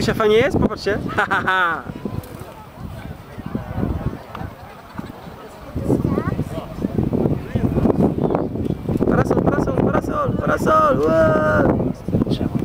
Widzicie, fajnie jest? Popatrzcie. Ha. Parasol, parasol, parasol, parasol. Wow.